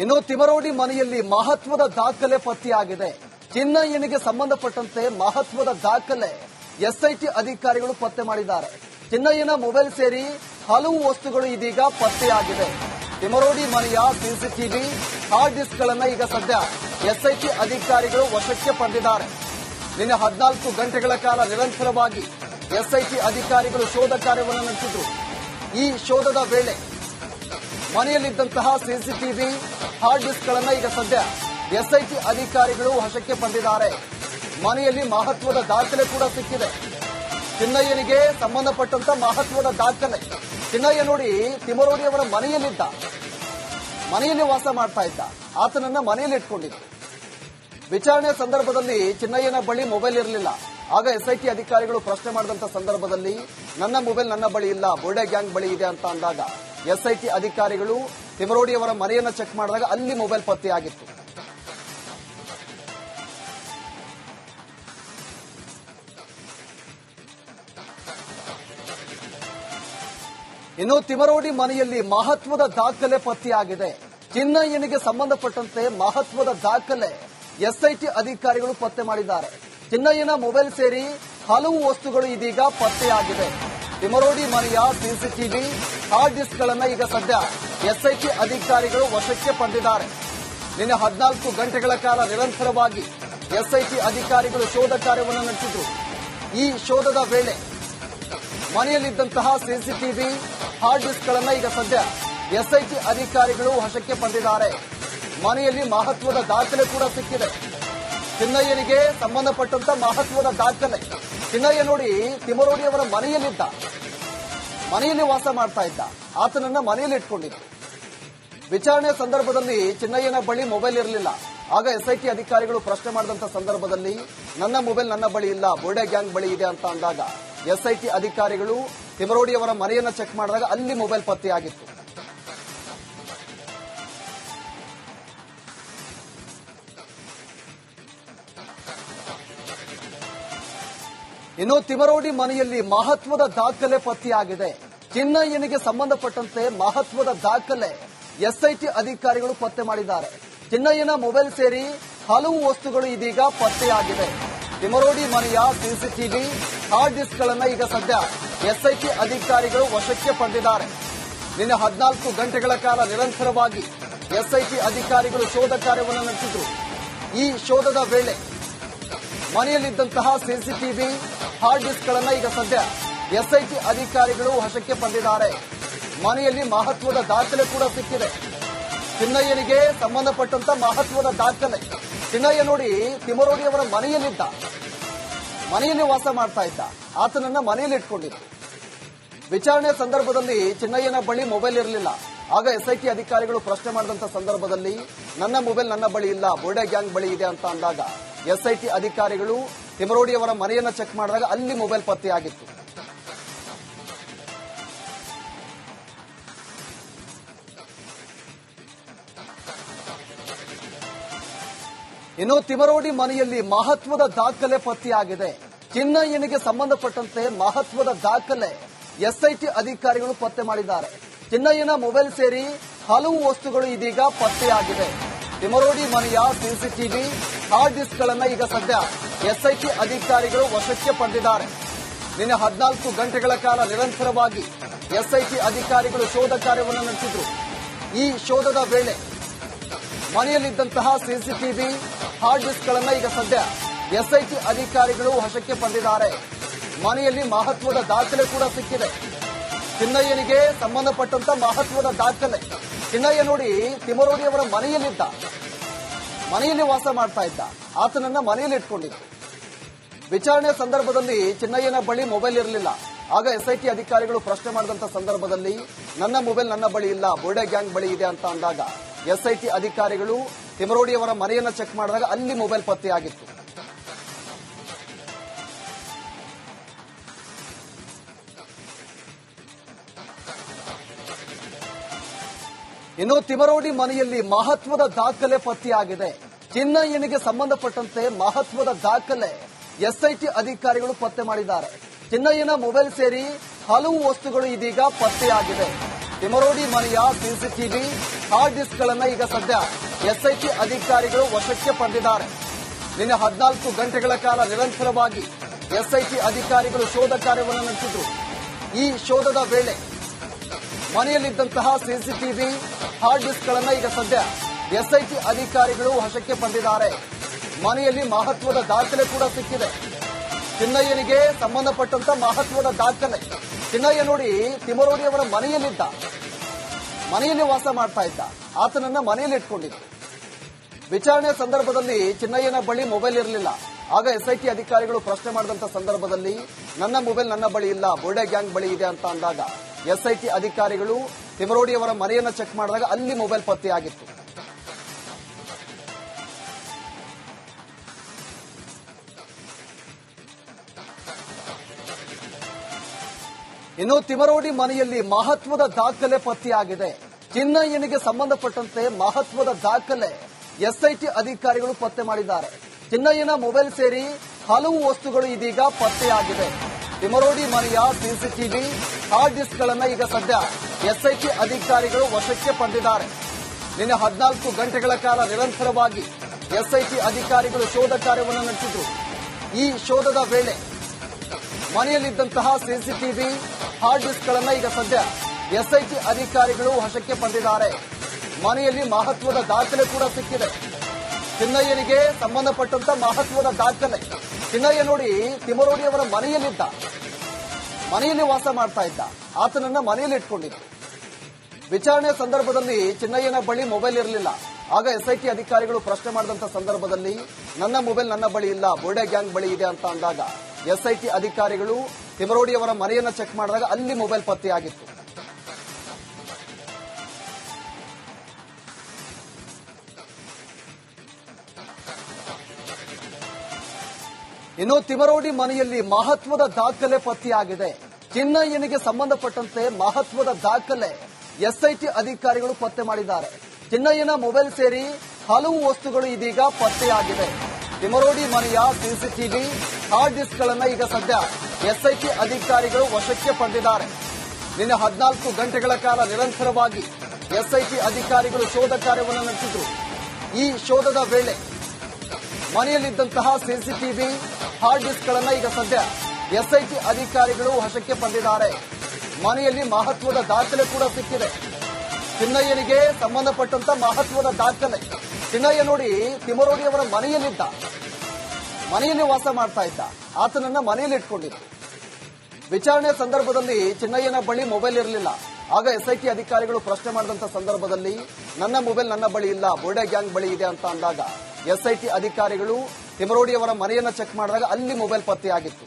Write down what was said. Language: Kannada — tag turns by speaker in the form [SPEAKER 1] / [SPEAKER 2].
[SPEAKER 1] ಇನ್ನು ತಿಮರೋಡಿ ಮನೆಯಲ್ಲಿ ಮಹತ್ವದ ದಾಖಲೆ ಪತ್ತೆಯಾಗಿದೆ. ಚಿನ್ನಯ್ಯನಿಗೆ ಸಂಬಂಧಪಟ್ಟಂತೆ ಮಹತ್ವದ ದಾಖಲೆ ಎಸ್ಐಟಿ ಅಧಿಕಾರಿಗಳು ಪತ್ತೆ ಮಾಡಿದ್ದಾರೆ. ಚಿನ್ನಯ್ಯನ ಮೊಬೈಲ್ ಸೇರಿ ಹಲವು ವಸ್ತುಗಳು ಇದೀಗ ಪತ್ತೆಯಾಗಿದೆ. ತಿಮರೋಡಿ ಮನೆಯ ಸಿಸಿಟಿವಿ ಹಾರ್ಡ್ ಡಿಸ್ಕ್ ಗಳನ್ನ ಈಗ ಸದ್ಯ ಎಸ್ಐಟಿ ಅಧಿಕಾರಿಗಳು ವಶಕ್ಕೆ ಪಡೆದಿದ್ದಾರೆ. ನಿನ್ನೆ ಹದಿನಾಲ್ಕು ಗಂಟೆಗಳ ಕಾಲ ನಿರಂತರವಾಗಿ ಎಸ್ಐಟಿ ಅಧಿಕಾರಿಗಳು ಶೋಧ ಕಾರ್ಯವನ್ನು ನಡೆಸಿದ್ರು. ಈ ಶೋಧದ ವೇಳೆ ಮನೆಯಲ್ಲಿದ್ದಂತಹ ಸಿಸಿಟಿವಿ ಹಾರ್ಡ್ ಡಿಸ್ಕ್ ಗಳನ್ನ ಈಗ ಸದ್ಯ ಎಸ್ಐಟಿ ಅಧಿಕಾರಿಗಳು ವಶಕ್ಕೆ ಪಡೆದಿದ್ದಾರೆ ಮನೆಯಲ್ಲಿ ಮಹತ್ವದ ದಾಖಲೆ ಕೂಡ ಸಿಕ್ಕಿದೆ. ಚಿನ್ನಯ್ಯನಿಗೆ ಸಂಬಂಧಪಟ್ಟಂತ ಮಹತ್ವದ ದಾಖಲೆ. ಚಿನ್ನಯ್ಯ ನೋಡಿ ತಿಮರೋಡಿ ಅವರ ಮನೆಯಲ್ಲಿದ್ದ. ಮನೆಯಲ್ಲಿ ವಾಸ ಮಾಡ್ತಾ ಇದ್ದ. ಆತನನ್ನ ಮನೆಯಲ್ಲಿ ಇಟ್ಕೊಂಡಿದ್ದ. ವಿಚಾರಣೆ ಸಂದರ್ಭದಲ್ಲಿ ಚಿನ್ನಯ್ಯನ ಬಳಿ ಮೊಬೈಲ್ ಇರಲಿಲ್ಲ. ಆಗ ಎಸ್ಐಟಿ ಅಧಿಕಾರಿಗಳು ಪ್ರಶ್ನೆ ಮಾಡಿದಂತ ಸಂದರ್ಭದಲ್ಲಿ, ನನ್ನ ಮೊಬೈಲ್ ನನ್ನ ಬಳಿ ಇಲ್ಲ, ಬೋರ್ಡೆ ಗ್ಯಾಂಗ್ ಬಳಿ ಇದೆ ಅಂತ ಅಂದಾಗ ಎಸ್ಐಟಿ ಅಧಿಕಾರಿಗಳು ತಿಮರೋಡಿ ಅವರ ಮನೆಯನ್ನು ಚೆಕ್ ಮಾಡಿದಾಗ ಅಲ್ಲಿ ಮೊಬೈಲ್ ಪತ್ತೆಯಾಗಿತ್ತು ಇನ್ನು ತಿಮರೋಡಿ ಮನೆಯಲ್ಲಿ ಮಹತ್ವದ ದಾಖಲೆ ಪತ್ತೆಯಾಗಿದೆ. ಚಿನ್ನಯ್ಯನಿಗೆ ಸಂಬಂಧಪಟ್ಟಂತೆ ಮಹತ್ವದ ದಾಖಲೆ ಎಸ್ಐಟಿ ಅಧಿಕಾರಿಗಳು ಪತ್ತೆ ಮಾಡಿದ್ದಾರೆ. ಚಿನ್ನಯ್ಯನ ಮೊಬೈಲ್ ಸೇರಿ ಹಲವು ವಸ್ತುಗಳು ಇದೀಗ ಪತ್ತೆಯಾಗಿದೆ. ತಿಮರೋಡಿ ಮನೆಯ ಸಿಸಿಟಿವಿ ಹಾರ್ಡ್ ಡಿಸ್ಕ್ಗಳನ್ನು ಈಗ ಸದ್ಯ ಎಸ್ಐಟಿ ಅಧಿಕಾರಿಗಳು ವಶಕ್ಕೆ ಪಡೆದಿದ್ದಾರೆ. ನಿನ್ನೆ ಹದಿನಾಲ್ಕು ಗಂಟೆಗಳ ಕಾಲ ನಿರಂತರವಾಗಿ ಎಸ್ಐಟಿ ಅಧಿಕಾರಿಗಳು ಶೋಧ ಕಾರ್ಯವನ್ನು ನಡೆಸಿದ್ರು. ಈ ಶೋಧದ ವೇಳೆ ಮನೆಯಲ್ಲಿದ್ದಂತಹ ಸಿಸಿಟಿವಿ ಹಾರ್ಡ್ ಡಿಸ್ಕ್ಗಳನ್ನು ಈಗ ಸದ್ಯ ಎಸ್ಐಟಿ ಅಧಿಕಾರಿಗಳು ವಶಕ್ಕೆ ಪಡೆದಿದ್ದಾರೆ. ಮನೆಯಲ್ಲಿ ಮಹತ್ವದ ದಾಖಲೆ ಕೂಡ ಸಿಕ್ಕಿದೆ. ಚಿನ್ನಯ್ಯನಿಗೆ ಸಂಬಂಧಪಟ್ಟಂತ ಮಹತ್ವದ ದಾಖಲೆ. ಚಿನ್ನಯ್ಯ ನೋಡಿ ತಿಮರೋಡಿ ಅವರ ಮನೆಯಲ್ಲಿದ್ದ. ಮನೆಯಲ್ಲಿ ವಾಸ ಮಾಡ್ತಾ ಇದ್ದ. ಆತನನ್ನ ಮನೆಯಲ್ಲಿ ಇಟ್ಕೊಂಡಿದ್ದ. ವಿಚಾರಣೆ ಸಂದರ್ಭದಲ್ಲಿ ಚಿನ್ನಯ್ಯನ ಬಳಿ ಮೊಬೈಲ್ ಇರಲಿಲ್ಲ. ಆಗ ಎಸ್ಐಟಿ ಅಧಿಕಾರಿಗಳು ಪ್ರಶ್ನೆ ಮಾಡಿದಂತ ಸಂದರ್ಭದಲ್ಲಿ, ನನ್ನ ಮೊಬೈಲ್ ನನ್ನ ಬಳಿ ಇಲ್ಲ, ಬೋರ್ಡೆ ಗ್ಯಾಂಗ್ ಬಳಿ ಇದೆ ಅಂತ ಅಂದಾಗ ಎಸ್ಐಟಿ ಅಧಿಕಾರಿಗಳು ತಿಮರೋಡಿ ಅವರ ಮನೆಯನ್ನ ಚೆಕ್ ಮಾಡಿದಾಗ ಅಲ್ಲಿ ಮೊಬೈಲ್ ಪತ್ತೆಯಾಗಿತ್ತು. ಇನ್ನು ತಿಮರೋಡಿ ಮನೆಯಲ್ಲಿ ಮಹತ್ವದ ದಾಖಲೆ ಪತ್ತೆಯಾಗಿದೆ. ಚಿನ್ನಯ್ಯನಿಗೆ ಸಂಬಂಧಪಟ್ಟಂತೆ ಮಹತ್ವದ ದಾಖಲೆ ಎಸ್ಐಟಿ ಅಧಿಕಾರಿಗಳು ಪತ್ತೆ ಮಾಡಿದ್ದಾರೆ. ಚಿನ್ನಯ್ಯನ ಮೊಬೈಲ್ ಸೇರಿ ಹಲವು ವಸ್ತುಗಳು ಇದೀಗ ಪತ್ತೆಯಾಗಿದೆ. ತಿಮರೋಡಿ ಮನೆಯ ಸಿಸಿಟಿವಿ ಹಾರ್ಡ್ ಡಿಸ್ಕ್ ಗಳನ್ನ ಈಗ ಸದ್ಯ ಎಸ್ಐಟಿ ಅಧಿಕಾರಿಗಳು ವಶಕ್ಕೆ ಪಡೆದಿದ್ದಾರೆ. ನಿನ್ನೆ ಹದಿನಾಲ್ಕು ಗಂಟೆಗಳ ಕಾಲ ನಿರಂತರವಾಗಿ ಎಸ್ಐಟಿ ಅಧಿಕಾರಿಗಳು ಶೋಧ ಕಾರ್ಯವನ್ನು ನಡೆಸಿದ್ರು. ಈ ಶೋಧದ ವೇಳೆ ಮನೆಯಲ್ಲಿದ್ದಂತಹ ಸಿಸಿಟಿವಿ ಹಾರ್ಡ್ ಡಿಸ್ಕ್ ಗಳನ್ನ ಈಗ ಸದ್ಯ ಎಸ್ಐಟಿ ಅಧಿಕಾರಿಗಳು ವಶಕ್ಕೆ ಪಡೆದಿದ್ದಾರೆ ಮನೆಯಲ್ಲಿ ಮಹತ್ವದ ದಾಖಲೆ ಕೂಡ ಸಿಕ್ಕಿದೆ. ಚಿನ್ನಯ್ಯನಿಗೆ ಸಂಬಂಧಪಟ್ಟಂತ ಮಹತ್ವದ ದಾಖಲೆ. ಚಿನ್ನಯ್ಯ ನೋಡಿ ತಿಮರೋಡಿ ಅವರ ಮನೆಯಲ್ಲಿದ್ದ. ಮನೆಯಲ್ಲಿ ವಾಸ ಮಾಡ್ತಾ ಇದ್ದ. ಆತನನ್ನ ಮನೆಯಲ್ಲಿ ಇಟ್ಕೊಂಡಿದ್ದ. ವಿಚಾರಣೆ ಸಂದರ್ಭದಲ್ಲಿ ಚಿನ್ನಯ್ಯನ ಬಳಿ ಮೊಬೈಲ್ ಇರಲಿಲ್ಲ. ಆಗ ಎಸ್ಐಟಿ ಅಧಿಕಾರಿಗಳು ಪ್ರಶ್ನೆ ಮಾಡಿದಂತ ಸಂದರ್ಭದಲ್ಲಿ, ನನ್ನ ಮೊಬೈಲ್ ನನ್ನ ಬಳಿ ಇಲ್ಲ, ಬೋರ್ಡೆ ಗ್ಯಾಂಗ್ ಬಳಿ ಇದೆ ಅಂತ ಅಂದಾಗ ಎಸ್ಐಟಿ ಅಧಿಕಾರಿಗಳು ತಿಮರೋಡಿ ಅವರ ಮನೆಯನ್ನ ಚೆಕ್ ಮಾಡಿದಾಗ ಅಲ್ಲಿ ಮೊಬೈಲ್ ಪತ್ತೆಯಾಗಿತ್ತು ಇನ್ನು ತಿಮರೋಡಿ ಮನೆಯಲ್ಲಿ ಮಹತ್ವದ ದಾಖಲೆ ಪತ್ತೆಯಾಗಿದೆ ಚಿನ್ನಯ್ಯನಿಗೆ ಸಂಬಂಧಪಟ್ಟಂತೆ ಮಹತ್ವದ ದಾಖಲೆ ಎಸ್ಐಟಿ ಅಧಿಕಾರಿಗಳು ಪತ್ತೆ ಮಾಡಿದ್ದಾರೆ. ಚಿನ್ನಯ್ಯನ ಮೊಬೈಲ್ ಸೇರಿ ಹಲವು ವಸ್ತುಗಳು ಇದೀಗ ಪತ್ತೆಯಾಗಿದೆ ತಿಮರೋಡಿ ಮನೆಯ ಸಿಸಿಟಿವಿ ಹಾರ್ಡ್ ಡಿಸ್ಕ್ಗಳನ್ನು ಈಗ ಸದ್ಯ ಎಸ್ಐಟಿ ಅಧಿಕಾರಿಗಳು ವಶಕ್ಕೆ ಪಡೆದಿದ್ದಾರೆ. ನಿನ್ನೆ ಹದಿನಾಲ್ಕು ಗಂಟೆಗಳ ಕಾಲ ನಿರಂತರವಾಗಿ ಎಸ್ಐಟಿ ಅಧಿಕಾರಿಗಳು ಶೋಧ ಕಾರ್ಯವನ್ನು ನಡೆಸಿದ್ರು. ಈ ಶೋಧದ ವೇಳೆ ಮನೆಯಲ್ಲಿದ್ದಂತಹ ಸಿಸಿಟಿವಿ ಹಾರ್ಡ್ ಡಿಸ್ಕ್ ಗಳನ್ನ ಈಗ ಸದ್ಯ ಎಸ್ಐಟಿ ಅಧಿಕಾರಿಗಳು ವಶಕ್ಕೆ ಪಡೆದಿದ್ದಾರೆ. ಮನೆಯಲ್ಲಿ ಮಹತ್ವದ ದಾಖಲೆ ಕೂಡ ಸಿಕ್ಕಿದೆ. ಚಿನ್ನಯ್ಯನಿಗೆ ಸಂಬಂಧಪಟ್ಟಂತ ಮಹತ್ವದ ದಾಖಲೆ. ಚಿನ್ನಯ್ಯ ನೋಡಿ ತಿಮರೋಡಿ ಅವರ ಮನೆಯಲ್ಲಿದ್ದ ಮನೆಯಲ್ಲಿ ವಾಸ ಮಾಡ್ತಾ ಇದ್ದ. ಆತನನ್ನ ಮನೆಯಲ್ಲಿ ಇಟ್ಕೊಂಡಿದ್ದ. ವಿಚಾರಣೆ ಸಂದರ್ಭದಲ್ಲಿ ಚಿನ್ನಯ್ಯನ ಬಳಿ ಮೊಬೈಲ್ ಇರಲಿಲ್ಲ. ಆಗ ಎಸ್ಐಟಿ ಅಧಿಕಾರಿಗಳು ಪ್ರಶ್ನೆ ಮಾಡಿದಂತ ಸಂದರ್ಭದಲ್ಲಿ, ನನ್ನ ಮೊಬೈಲ್ ನನ್ನ ಬಳಿ ಇಲ್ಲ, ಬೋರ್ಡೆ ಗ್ಯಾಂಗ್ ಬಳಿ ಇದೆ ಅಂತ ಅಂದಾಗ ಎಸ್ಐಟಿ ಅಧಿಕಾರಿಗಳು ತಿಮರೋಡಿ ಅವರ ಮನೆಯನ್ನ ಚೆಕ್ ಮಾಡಿದಾಗ ಅಲ್ಲಿ ಮೊಬೈಲ್ ಪತ್ತೆಯಾಗಿತ್ತು. ಇನ್ನು ತಿಮರೋಡಿ ಮನೆಯಲ್ಲಿ ಮಹತ್ವದ ದಾಖಲೆ ಪತ್ತೆಯಾಗಿದೆ. ಚಿನ್ನಯ್ಯನಿಗೆ ಸಂಬಂಧಪಟ್ಟಂತೆ ಮಹತ್ವದ ದಾಖಲೆ ಎಸ್ಐಟಿ ಅಧಿಕಾರಿಗಳು ಪತ್ತೆ ಮಾಡಿದ್ದಾರೆ. ಚಿನ್ನಯ್ಯನ ಮೊಬೈಲ್ ಸೇರಿ ಹಲವು ವಸ್ತುಗಳು ಇದೀಗ ಪತ್ತೆಯಾಗಿದೆ. ತಿಮರೋಡಿ ಮನೆಯ ಸಿಸಿಟಿವಿ ಹಾರ್ಡ್ ಡಿಸ್ಕ್ ಗಳನ್ನ ಈಗ ಸದ್ಯ ಎಸ್ಐಟಿ ಅಧಿಕಾರಿಗಳು ವಶಕ್ಕೆ ಪಡೆದಿದ್ದಾರೆ. ನಿನ್ನೆ ಹದಿನಾಲ್ಕು ಗಂಟೆಗಳ ಕಾಲ ನಿರಂತರವಾಗಿ ಎಸ್ಐಟಿ ಅಧಿಕಾರಿಗಳು ಶೋಧ ಕಾರ್ಯವನ್ನು ನಡೆಸಿದ್ರು. ಈ ಶೋಧದ ವೇಳೆ ಮನೆಯಲ್ಲಿದ್ದಂತಹ ಸಿಸಿಟಿವಿ ಹಾರ್ಡ್ ಡಿಸ್ಕ್ ಗಳನ್ನ ಈಗ ಸದ್ಯ ಎಸ್ಐಟಿ ಅಧಿಕಾರಿಗಳು ವಶಕ್ಕೆ ಪಡೆದಿದ್ದಾರೆ ಮನೆಯಲ್ಲಿ ಮಹತ್ವದ ದಾಖಲೆ ಕೂಡ ಸಿಕ್ಕಿದೆ. ಚಿನ್ನಯ್ಯನಿಗೆ ಸಂಬಂಧಪಟ್ಟಂತ ಮಹತ್ವದ ದಾಖಲೆ. ಚಿನ್ನಯ್ಯ ನೋಡಿ ತಿಮರೋಡಿ ಅವರ ಮನೆಯಲ್ಲಿದ್ದ. ಮನೆಯಲ್ಲಿ ವಾಸ ಮಾಡ್ತಾ ಇದ್ದ. ಆತನನ್ನ ಮನೆಯಲ್ಲಿ ಇಟ್ಕೊಂಡಿದ್ದ. ವಿಚಾರಣೆ ಸಂದರ್ಭದಲ್ಲಿ ಚಿನ್ನಯ್ಯನ ಬಳಿ ಮೊಬೈಲ್ ಇರಲಿಲ್ಲ. ಆಗ ಎಸ್ಐಟಿ ಅಧಿಕಾರಿಗಳು ಪ್ರಶ್ನೆ ಮಾಡಿದಂತ ಸಂದರ್ಭದಲ್ಲಿ, ನನ್ನ ಮೊಬೈಲ್ ನನ್ನ ಬಳಿ ಇಲ್ಲ, ಬೋರ್ಡೆ ಗ್ಯಾಂಗ್ ಬಳಿ ಇದೆ ಅಂತ ಅಂದಾಗ ಎಸ್ಐಟಿ ಅಧಿಕಾರಿಗಳು ತಿಮರೋಡಿ ಅವರ ಮನೆಯನ್ನ ಚೆಕ್ ಮಾಡಿದಾಗ ಅಲ್ಲಿ ಮೊಬೈಲ್ ಪತ್ತೆಯಾಗಿತ್ತು ಇನ್ನು ತಿಮರೋಡಿ ಮನೆಯಲ್ಲಿ ಮಹತ್ವದ ದಾಖಲೆ ಪತ್ತೆಯಾಗಿದೆ ಚಿನ್ನಯ್ಯನಿಗೆ ಸಂಬಂಧಪಟ್ಟಂತೆ ಮಹತ್ವದ ದಾಖಲೆ ಎಸ್ಐಟಿ ಅಧಿಕಾರಿಗಳು ಪತ್ತೆ ಮಾಡಿದ್ದಾರೆ. ಚಿನ್ನಯ್ಯನ ಮೊಬೈಲ್ ಸೇರಿ ಹಲವು ವಸ್ತುಗಳು ಇದೀಗ ಪತ್ತೆಯಾಗಿದೆ ತಿಮರೋಡಿ ಮನೆಯ ಸಿಸಿಟಿವಿ ಹಾರ್ಡ್ ಡಿಸ್ಕ್ಗಳನ್ನು ಈಗ ಸದ್ಯ ಎಸ್ಐಟಿ ಅಧಿಕಾರಿಗಳು ವಶಕ್ಕೆ ಪಡೆದಿದ್ದಾರೆ. ನಿನ್ನೆ ಹದಿನಾಲ್ಕು ಗಂಟೆಗಳ ಕಾಲ ನಿರಂತರವಾಗಿ ಎಸ್ಐಟಿ ಅಧಿಕಾರಿಗಳು ಶೋಧ ಕಾರ್ಯವನ್ನು ನಡೆಸಿದ್ರು. ಈ ಶೋಧದ ವೇಳೆ ಮನೆಯಲ್ಲಿದ್ದಂತಹ ಸಿಸಿಟಿವಿ ಹಾರ್ಡ್ ಡಿಸ್ಕ್ ಗಳನ್ನ ಈಗ ಸದ್ಯ ಎಸ್ಐಟಿ ಅಧಿಕಾರಿಗಳು ವಶಕ್ಕೆ ಪಡೆದಿದ್ದಾರೆ. ಮನೆಯಲ್ಲಿ ಮಹತ್ವದ ದಾಖಲೆ ಕೂಡ ಸಿಕ್ಕಿದೆ. ಚಿನ್ನಯ್ಯನಿಗೆ ಸಂಬಂಧಪಟ್ಟಂತ ಮಹತ್ವದ ದಾಖಲೆ. ಚಿನ್ನಯ್ಯ ನೋಡಿ ತಿಮರೋಡಿ ಅವರ ಮನೆಯಲ್ಲಿದ್ದ ಮನೆಯಲ್ಲಿ ವಾಸ ಮಾಡ್ತಾ ಇದ್ದ. ಆತನನ್ನ ಮನೆಯಲ್ಲಿ ಇಟ್ಕೊಂಡಿದ್ದ. ವಿಚಾರಣೆ ಸಂದರ್ಭದಲ್ಲಿ ಚಿನ್ನಯ್ಯನ ಬಳಿ ಮೊಬೈಲ್ ಇರಲಿಲ್ಲ. ಆಗ ಎಸ್ಐಟಿ ಅಧಿಕಾರಿಗಳು ಪ್ರಶ್ನೆ ಮಾಡಿದಂತ ಸಂದರ್ಭದಲ್ಲಿ, ನನ್ನ ಮೊಬೈಲ್ ನನ್ನ ಬಳಿ ಇಲ್ಲ, ಬೋರ್ಡೆ ಗ್ಯಾಂಗ್ ಬಳಿ ಇದೆ ಅಂತ ಅಂದಾಗ ಎಸ್ಐಟಿ ಅಧಿಕಾರಿಗಳು ತಿಮರೋಡಿ ಅವರ ಮನೆಯನ್ನ ಚೆಕ್ ಮಾಡಿದಾಗ ಅಲ್ಲಿ ಮೊಬೈಲ್ ಪತ್ತೆಯಾಗಿತ್ತು. ಇನ್ನು ತಿಮರೋಡಿ ಮನೆಯಲ್ಲಿ ಮಹತ್ವದ ದಾಖಲೆ ಪತ್ತೆಯಾಗಿದೆ. ಚಿನ್ನಯ್ಯನಿಗೆ ಸಂಬಂಧಪಟ್ಟಂತೆ ಮಹತ್ವದ ದಾಖಲೆ ಎಸ್ಐಟಿ ಅಧಿಕಾರಿಗಳು ಪತ್ತೆ ಮಾಡಿದ್ದಾರೆ. ಚಿನ್ನಯ್ಯನ ಮೊಬೈಲ್ ಸೇರಿ ಹಲವು ವಸ್ತುಗಳು ಇದೀಗ ಪತ್ತೆಯಾಗಿದೆ. ತಿಮರೋಡಿ ಮನೆಯ ಸಿಸಿಟಿವಿ ಹಾರ್ಡ್ ಡಿಸ್ಕ್ ಗಳನ್ನ ಈಗ ಸದ್ಯ ಎಸ್ಐಟಿ ಅಧಿಕಾರಿಗಳು ವಶಕ್ಕೆ ಪಡೆದಿದ್ದಾರೆ. ನಿನ್ನೆ ಹದಿನಾಲ್ಕು ಗಂಟೆಗಳ ಕಾಲ ನಿರಂತರವಾಗಿ ಎಸ್ಐಟಿ ಅಧಿಕಾರಿಗಳು ಶೋಧ ಕಾರ್ಯವನ್ನು ನಡೆಸಿದ್ರು. ಈ ಶೋಧದ ವೇಳೆ ಮನೆಯಲ್ಲಿದ್ದಂತಹ ಸಿಸಿಟಿವಿ ಹಾರ್ಡ್ ಡಿಸ್ಕ್ ಗಳನ್ನ ಈಗ ಸದ್ಯ ಎಸ್ಐಟಿ ಅಧಿಕಾರಿಗಳು ವಶಕ್ಕೆ ಪಡೆದಿದ್ದಾರೆ ಮನೆಯಲ್ಲಿ ಮಹತ್ವದ ದಾಖಲೆ ಕೂಡ ಸಿಕ್ಕಿದೆ. ಚಿನ್ನಯ್ಯನಿಗೆ ಸಂಬಂಧಪಟ್ಟಂತ ಮಹತ್ವದ ದಾಖಲೆ. ಚಿನ್ನಯ್ಯ ನೋಡಿ ತಿಮರೋಡಿ ಅವರ ಮನೆಯಲ್ಲಿದ್ದ. ಮನೆಯಲ್ಲಿ ವಾಸ ಮಾಡ್ತಾ ಇದ್ದ. ಆತನನ್ನ ಮನೆಯಲ್ಲಿ ಇಟ್ಕೊಂಡಿದ್ದ. ವಿಚಾರಣೆ ಸಂದರ್ಭದಲ್ಲಿ ಚಿನ್ನಯ್ಯನ ಬಳಿ ಮೊಬೈಲ್ ಇರಲಿಲ್ಲ. ಆಗ ಎಸ್ಐಟಿ ಅಧಿಕಾರಿಗಳು ಪ್ರಶ್ನೆ ಮಾಡಿದಂತ ಸಂದರ್ಭದಲ್ಲಿ, ನನ್ನ ಮೊಬೈಲ್ ನನ್ನ ಬಳಿ ಇಲ್ಲ, ಬೋರ್ಡೆ ಗ್ಯಾಂಗ್ ಬಳಿ ಇದೆ ಅಂತ ಅಂದಾಗ ಎಸ್ಐಟಿ ಅಧಿಕಾರಿಗಳು ತಿಮರೋಡಿ ಅವರ ಮನೆಯನ್ನ ಚೆಕ್ ಮಾಡಿದಾಗ ಅಲ್ಲಿ ಮೊಬೈಲ್ ಪತ್ತೆಯಾಗಿತ್ತು.